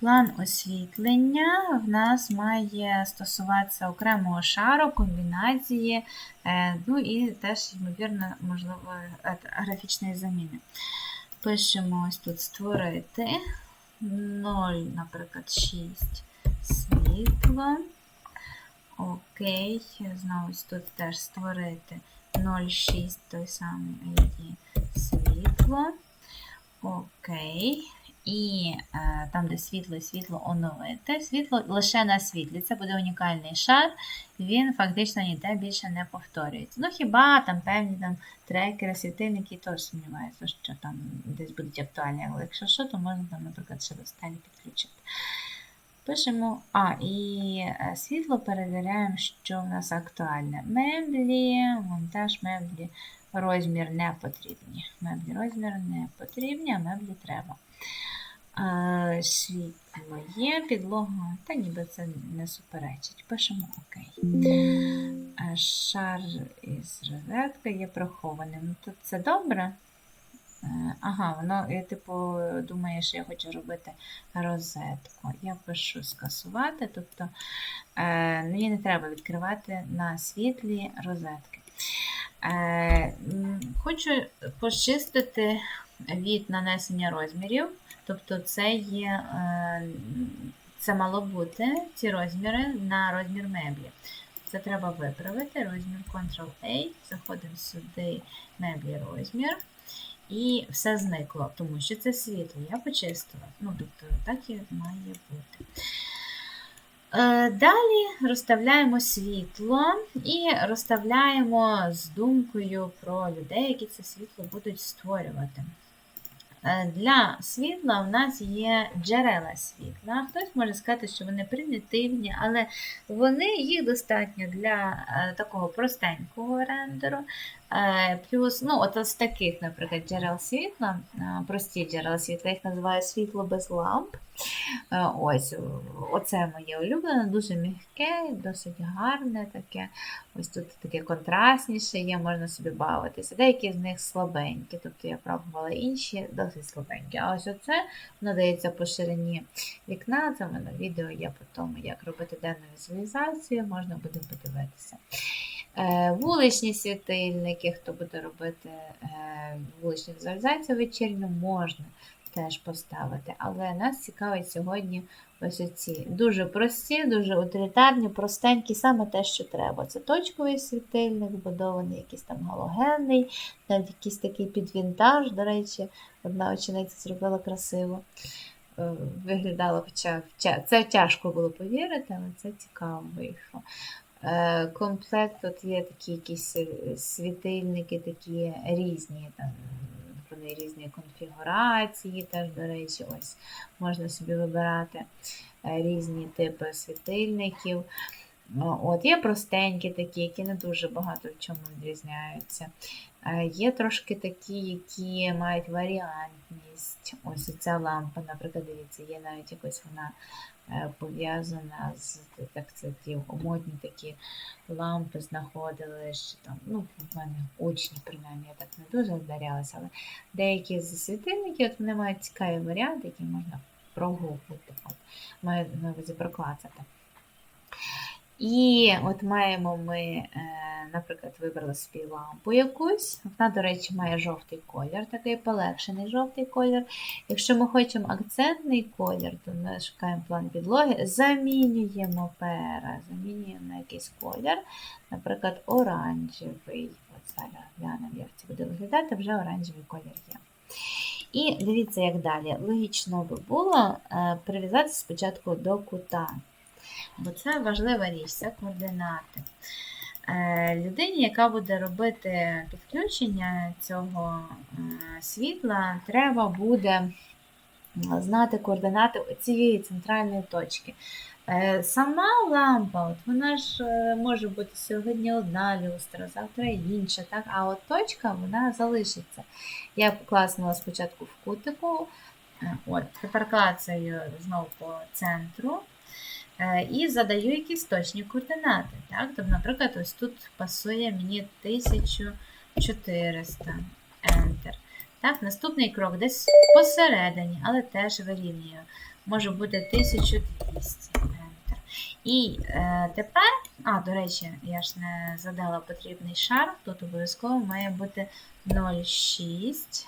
План освітлення в нас має стосуватися окремого шару, комбінації, е, ну і теж, ймовірно, можливо, графічної заміни. Пишемо ось тут створити 0, наприклад, 6 світло. Окей, знову ось тут теж створити 0,6 той самий ID світло. Окей. І е, там, де світло і світло оновити. Світло лише на світлі. Це буде унікальний шар, він фактично ніде більше не повторюється. Ну, хіба там певні там трекери, світильники, теж сумніваюся, що там десь будуть актуальні. Але якщо що, то можна там, наприклад, ще до стелі підключити. Пишемо, а, і е, світло перевіряємо, що в нас актуальне. Меблі, монтаж меблі, розмір не потрібні. Меблі розмір не потрібні, а меблі треба. Е, Світло є, підлога, та ніби це не суперечить. Пишемо ОК. Е, Шар із розеткою є прихованим. Ну, Тут це добре. Е, Ага, воно, типу, думає, що я хочу робити розетку. Я пишу скасувати, тобто е, мені не треба відкривати на світлі розетки. Е, хочу почистити від нанесення розмірів. Тобто це є, це мало бути ці розміри на розмір меблі. Це треба виправити. Розмір Ctrl-A, заходимо сюди, меблі розмір. І все зникло, тому що це світло. Я почистила. Ну, тобто, так і має бути. Е, Далі розставляємо світло і розставляємо з думкою про людей, які це світло будуть створювати. Е, Для світла в нас є джерела світла. Хтось може сказати, що вони примітивні, але вони їх достатньо для е, такого простенького рендеру. Е, Плюс, ну, от з таких, наприклад, джерел світла, е, прості джерела світла, їх називаю світло без ламп. Е, Ось, оце моє улюблене, дуже м'яке, досить гарне таке. Ось тут таке контрастніше є, можна собі бавитися. Деякі з них слабенькі, тобто я пробувала інші, досить слабенькі. А ось оце надається по ширині вікна. Це в мене відео є по тому, як робити денну візуалізацію, можна буде подивитися. Е, Вуличні світильники, хто буде робити е, вуличну візуалізацію вечірню, можна теж поставити. Але нас цікавить сьогодні ось ці дуже прості, дуже утилітарні, простенькі, саме те, що треба. Це точковий світильник, вбудований якийсь там галогенний, навіть якийсь такий підвінтаж, до речі, одна учениця зробила красиво. Е, Виглядало, хоча це тяжко було повірити, але це цікаво вийшло. Е, Комплект тут є такі якісь е, світильники, такі різні, там вони різні конфігурації, теж, до речі, ось можна собі вибирати е, різні типи світильників. От, Є простенькі такі, які не дуже багато в чому відрізняються. Є трошки такі, які мають варіантність. Ось ця лампа, наприклад, дивіться, є навіть якось вона е, пов'язана з так, це ті омотні такі лампи знаходили. Що там, ну, в мене учні, принаймні, я так не дуже вдарялася, але деякі з світильників от вони мають цікаві варіанти, які можна прогуглити. Маю на увазі проклацати. І от маємо ми, е, наприклад, вибрали собі лампу якусь. Вона, до речі, має жовтий колір, такий полегшений жовтий колір. Якщо ми хочемо акцентний колір, то ми шукаємо план підлоги, замінюємо пера, замінюємо на якийсь колір, наприклад, оранжевий. От зараз глянемо, як це буде виглядати, вже оранжевий колір є. І дивіться, як далі. Логічно би було е, прив'язатися спочатку до кута. Бо це важлива річ, це координати. Е, Людині, яка буде робити підключення цього е, світла, треба буде знати координати цієї центральної точки. Е, Сама лампа, от вона ж е, може бути сьогодні одна люстра, завтра інша, так? а от точка вона залишиться. Я класнула спочатку в кутику, е, от, тепер клацаю знову по центру. Е, І задаю якісь точні координати. Так? Тобто, наприклад, ось тут пасує мені 1400 Enter. Так, Наступний крок десь посередині, але теж вирівнюю. може бути 1200 Enter. І е, тепер, а, до речі, я ж не задала потрібний шар, тут обов'язково має бути 0,6,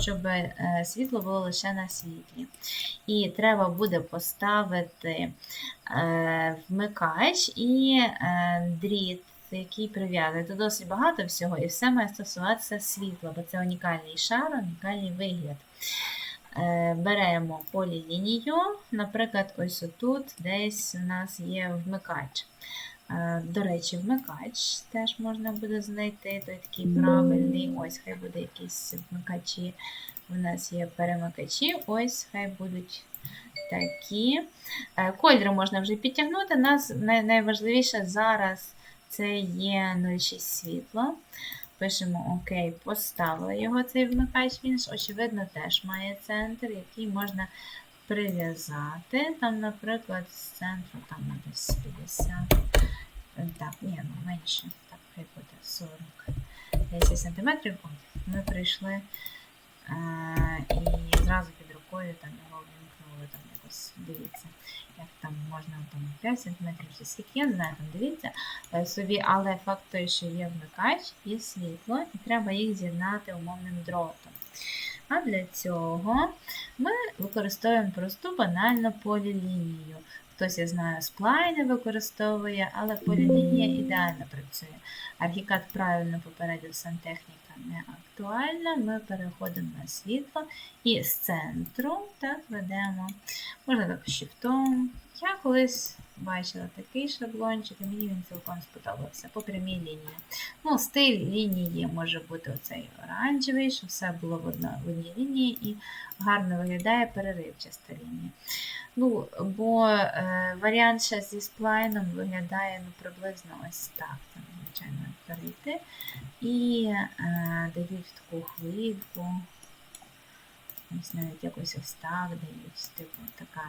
щоб е, світло було лише на світлі. І треба буде поставити е, вмикач і е, дріт, який прив'язаний. Тут досить багато всього, і все має стосуватися світла, бо це унікальний шар, унікальний вигляд. Беремо полілінію, наприклад, ось отут десь у нас є вмикач. Е, До речі, вмикач теж можна буде знайти, той такий правильний. Ось хай буде якісь вмикачі. У нас є перемикачі, ось хай будуть такі. Е, Кольори можна вже підтягнути. Нас найважливіше зараз це є 0,6 світло. Пишемо ОК, поставили його цей вмикач. Він ж, очевидно, теж має центр, який можна прив'язати. Там, наприклад, з центру там десь 50. Е, Так, ні, ну менше. Так, хай буде 40. 10 см. Ми прийшли е, і зразу під рукою там його вимкнули, там якось дивіться, як там можна там 5 см скільки, я не знаю, там дивіться е, собі, але факт той, що є вмикач і світло, і треба їх з'єднати умовним дротом. А для цього ми використовуємо просту банальну полілінію. Хтось, я знаю, сплайни використовує, але полілінія ідеально працює. Архікад правильно попередив сантехніка не актуальна. Ми переходимо на світло і з центру так ведемо. Можна так shift. Я колись бачила такий шаблончик, і мені він цілком сподобався по прямій лінії. Ну, стиль лінії може бути оцей оранжевий, щоб все було в одній лінії і гарно виглядає переривчаста лінія. Ну, бо е, варіант ще зі сплайном виглядає ну, приблизно ось так. Там, звичайно, перейти. І е, дають таку хвильку. Ось навіть якось ось так дають, типу, така,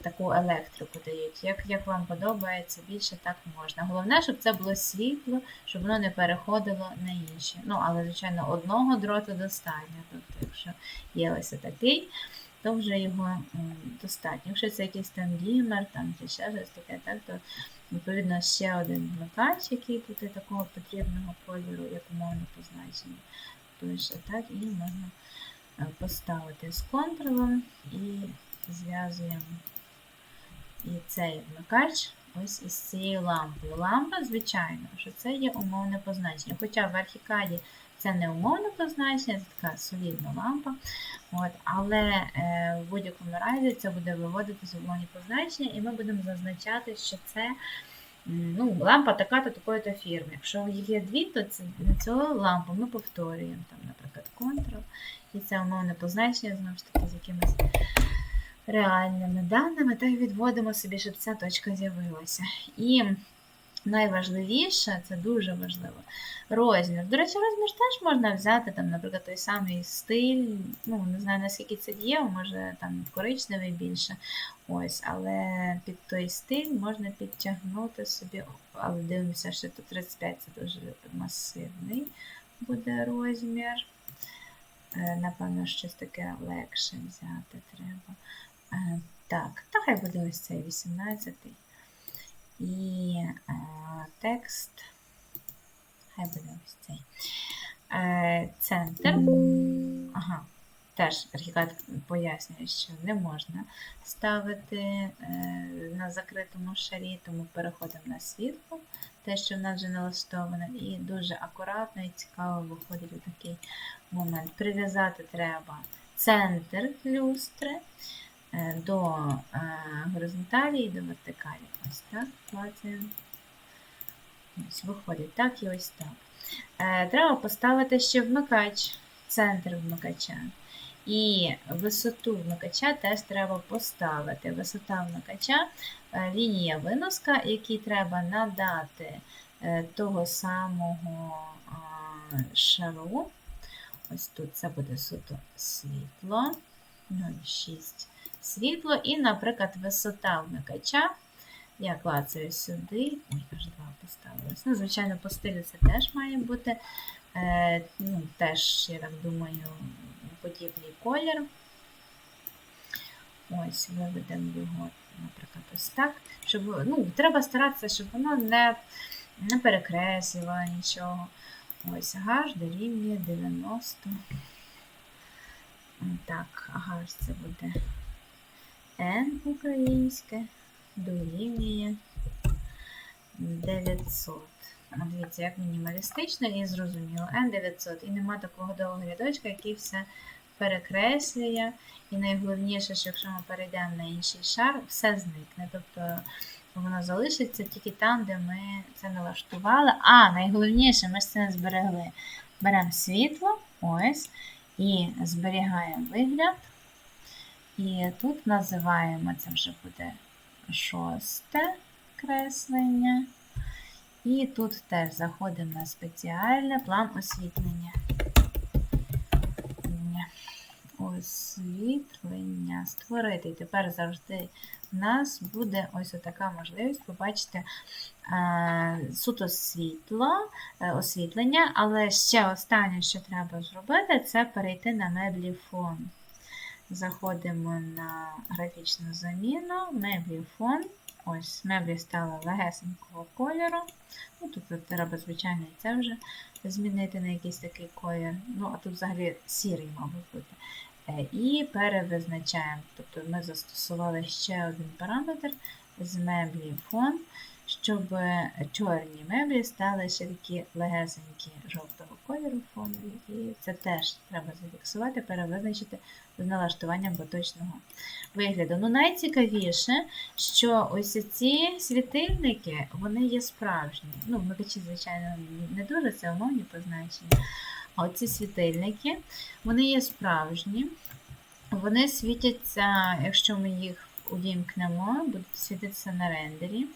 таку електрику дають. Як, як вам подобається, більше так можна. Головне, щоб це було світло, щоб воно не переходило на інші. Ну, але, звичайно, одного дроту достатньо. Тобто, якщо є ось такий, то вже його достатньо. Якщо це якийсь там дімер, там чи ще щось таке, так, то відповідно ще один вмикач, який буде такого потрібного кольору, як умовно позначення. Пише, так, і можна поставити з контролем і зв'язуємо і цей вмикач ось із цією лампою. Лампа, звичайно, що це є умовне позначення. Хоча в архікаді це не умовне позначення, це така солідна лампа. От, але е, в будь-якому разі це буде виводитися умовні позначення, і ми будемо зазначати, що це ну, лампа така-то такої-то фірми. Якщо є дві, то це, на цю лампу ми повторюємо, там, наприклад, Ctrl, і це умовне позначення, знову ж таки, з якимись реальними даними, та й відводимо собі, щоб ця точка з'явилася. І найважливіше, це дуже важливо, розмір. До речі, розмір теж можна взяти, там, наприклад, той самий стиль. Ну, не знаю, наскільки це діє, може там коричневий більше. Ось, але під той стиль можна підтягнути собі, але дивимося, що тут 35 це дуже масивний буде розмір. Е, Напевно, щось таке легше взяти треба. Е, Так, та хай буде ось цей 18 і е, текст. Хай буде ось цей. Е, центр. Ага, теж архікад пояснює, що не можна ставити е, на закритому шарі, тому переходимо на світло, те, що в нас вже налаштоване, і дуже акуратно і цікаво виходить у такий момент. Прив'язати треба центр люстри до е, горизонталі і до вертикалі. Ось так, клацаємо. Ось виходить так і ось так. Е, Треба поставити ще вмикач, центр вмикача. І висоту вмикача теж треба поставити. Висота вмикача, е, лінія виноска, якій треба надати е, того самого шару. Ось тут це буде суто світло. 0,6 світло. І, наприклад, висота вмикача. Я клацаю сюди. Ой, аж два поставилось. Ну, звичайно, по стилю це теж має бути. Е, ну, теж, я так думаю, подібний колір. Ось, виведемо його, наприклад, ось так. Щоб, ну, треба старатися, щоб воно не, не перекреслювало нічого. Ось гаш дорівнює 90. Так, гаш це буде N українське дорівнює 900. А Дивіться, як мінімалістично і зрозуміло. N900. І нема такого довгого рядочка, який все перекреслює. І найголовніше, що якщо ми перейдемо на інший шар, все зникне. Тобто воно залишиться тільки там, де ми це налаштували. А найголовніше, ми ж це зберегли. Беремо світло, ось, і зберігаємо вигляд. І тут називаємо це вже буде шосте креслення. І тут теж заходимо на спеціальне план освітлення. Освітлення. Створити. І тепер завжди в нас буде ось така можливість побачити е, суто світло, е, освітлення, але ще останнє, що треба зробити, це перейти на меблі фон. Заходимо на графічну заміну, меблі фон. Ось, меблі стали легесенького кольору. Ну, Тут треба, звичайно, і це вже змінити на якийсь такий колір. Ну, а тут взагалі сірий, мабуть, бути. Е, І перевизначаємо. Тобто ми застосували ще один параметр з меблі фон, щоб чорні меблі стали ще такі легесенькі жовтого кольору. І це теж треба зафіксувати, перевизначити з налаштуванням поточного вигляду. Ну, найцікавіше, що ось ці світильники, вони є справжні. Ну, вмикачі, звичайно, не дуже це умовні позначення. А оці світильники, вони є справжні. Вони світяться, якщо ми їх увімкнемо, будуть світитися на рендері.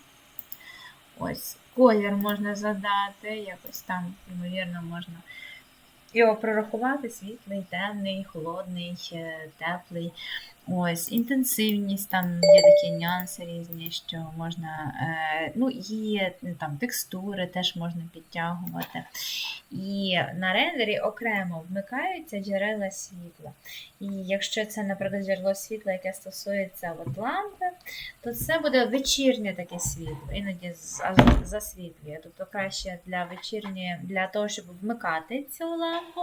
Ось, колір можна задати, якось там, ймовірно, можна його прорахувати: світлий, темний, холодний, теплий. Ось, інтенсивність, там є такі нюанси різні, що можна, е, ну, є там текстури, теж можна підтягувати. І на рендері окремо вмикаються джерела світла. І якщо це, наприклад, джерело світла, яке стосується от лампи, то це буде вечірнє таке світло, іноді засвітлює. Тобто краще для вечірньої, для того, щоб вмикати цю лампу,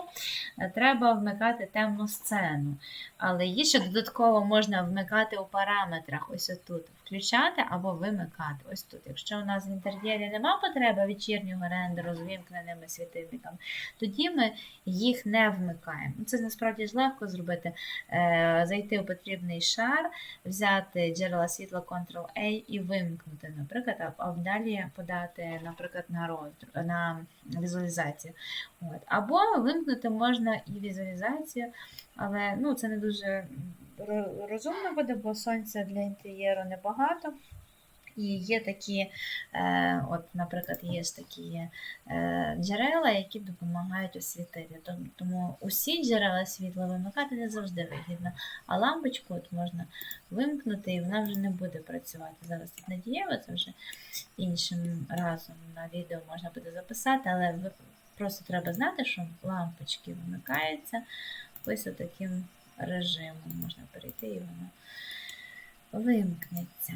треба вмикати темну сцену. Але її ще додатково можна вмикати у параметрах. Ось отут. Включати або вимикати. Ось тут. Якщо у нас в інтер'єрі нема потреби вечірнього рендеру з вимкненими світильниками, тоді ми їх не вмикаємо. Це насправді ж легко зробити. Е, Зайти у потрібний шар, взяти джерела світла Ctrl-A і вимкнути, наприклад, а- далі подати, наприклад, на роздр- на візуалізацію. От. Або вимкнути можна і візуалізацію, але ну, це не дуже розумно буде, бо сонця для інтер'єру небагато. І є такі, е, от, наприклад, є такі е, джерела, які допомагають освітити. Тому усі джерела світла вимикати не завжди вигідно. А лампочку от можна вимкнути, і вона вже не буде працювати. Зараз тут не дієво, це вже іншим разом на відео можна буде записати, але просто треба знати, що лампочки вимикаються ось таким режимом. Можна перейти і воно вимкнеться.